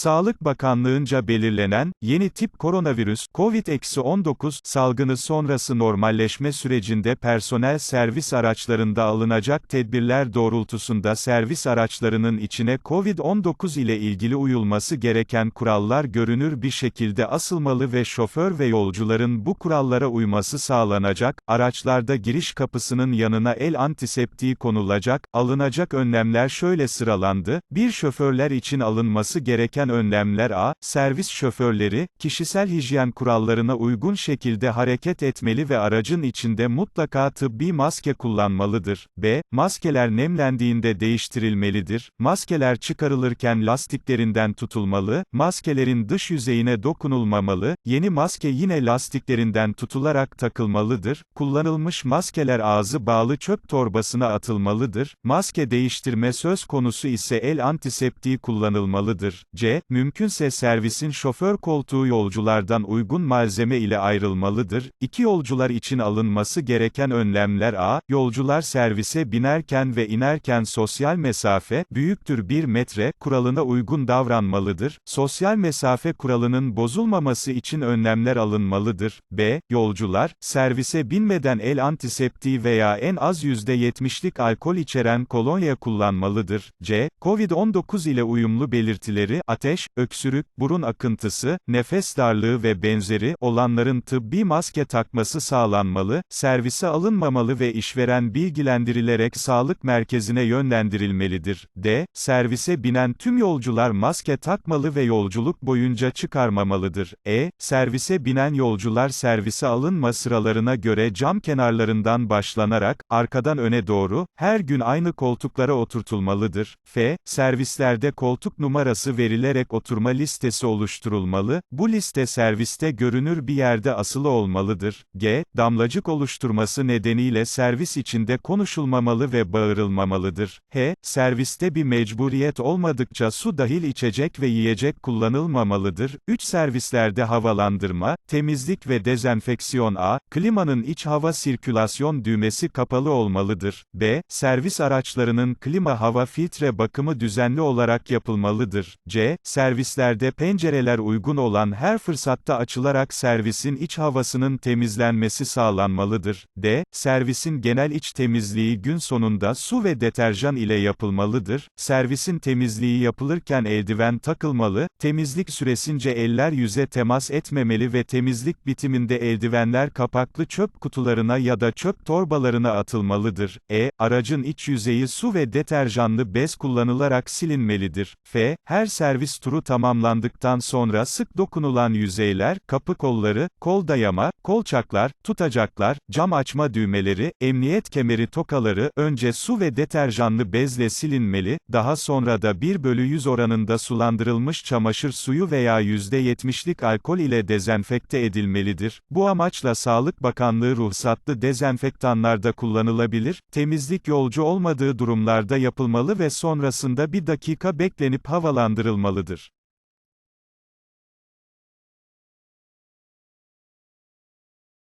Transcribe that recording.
Sağlık Bakanlığı'nca belirlenen, yeni tip koronavirüs, COVID-19 salgını sonrası normalleşme sürecinde personel servis araçlarında alınacak tedbirler doğrultusunda servis araçlarının içine COVID-19 ile ilgili uyulması gereken kurallar görünür bir şekilde asılmalı ve şoför ve yolcuların bu kurallara uyması sağlanacak, araçlarda giriş kapısının yanına el antiseptiği konulacak, alınacak önlemler şöyle sıralandı, bir şoförler için alınması gereken önlemler A, servis şoförleri, kişisel hijyen kurallarına uygun şekilde hareket etmeli ve aracın içinde mutlaka tıbbi maske kullanmalıdır. B, maskeler nemlendiğinde değiştirilmelidir. Maskeler çıkarılırken lastiklerinden tutulmalı, maskelerin dış yüzeyine dokunulmamalı, yeni maske yine lastiklerinden tutularak takılmalıdır. Kullanılmış maskeler ağzı bağlı çöp torbasına atılmalıdır. Maske değiştirme söz konusu ise el antiseptiği kullanılmalıdır. C, mümkünse servisin şoför koltuğu yolculardan uygun malzeme ile ayrılmalıdır. İki yolcular için alınması gereken önlemler A, yolcular servise binerken ve inerken sosyal mesafe, büyüktür 1 metre, kuralına uygun davranmalıdır. Sosyal mesafe kuralının bozulmaması için önlemler alınmalıdır. B, yolcular, servise binmeden el antiseptiği veya en az %70'lik alkol içeren kolonya kullanmalıdır. C, COVID-19 ile uyumlu belirtileri, ateş, öksürük, burun akıntısı, nefes darlığı ve benzeri olanların tıbbi maske takması sağlanmalı, servise alınmamalı ve işveren bilgilendirilerek sağlık merkezine yönlendirilmelidir. D. Servise binen tüm yolcular maske takmalı ve yolculuk boyunca çıkarmamalıdır. E. Servise binen yolcular servise alınma sıralarına göre cam kenarlarından başlanarak, arkadan öne doğru, her gün aynı koltuklara oturtulmalıdır. F. Servislerde koltuk numarası verilerek oturma listesi oluşturulmalı, bu liste serviste görünür bir yerde asılı olmalıdır. G. Damlacık oluşturması nedeniyle servis içinde konuşulmamalı ve bağırılmamalıdır. H. Serviste bir mecburiyet olmadıkça su dahil içecek ve yiyecek kullanılmamalıdır. 3. Servislerde havalandırma, temizlik ve dezenfeksiyon A. Klimanın iç hava sirkülasyon düğmesi kapalı olmalıdır. B. Servis araçlarının klima hava filtre bakımı düzenli olarak yapılmalıdır. C. Servislerde pencereler uygun olan her fırsatta açılarak servisin iç havasının temizlenmesi sağlanmalıdır. D. Servisin genel iç temizliği gün sonunda su ve deterjan ile yapılmalıdır. Servisin temizliği yapılırken eldiven takılmalı, temizlik süresince eller yüze temas etmemeli ve temizlik bitiminde eldivenler kapaklı çöp kutularına ya da çöp torbalarına atılmalıdır. E. Aracın iç yüzeyi su ve deterjanlı bez kullanılarak silinmelidir. F. Her servis turu tamamlandıktan sonra sık dokunulan yüzeyler, kapı kolları, kol dayama, kolçaklar, tutacaklar, cam açma düğmeleri, emniyet kemeri tokaları, önce su ve deterjanlı bezle silinmeli, daha sonra da 1 bölü 100 oranında sulandırılmış çamaşır suyu veya %70'lik alkol ile dezenfekte edilmelidir. Bu amaçla Sağlık Bakanlığı ruhsatlı dezenfektanlarda kullanılabilir, temizlik yolcu olmadığı durumlarda yapılmalı ve sonrasında bir dakika beklenip havalandırılmalıdır.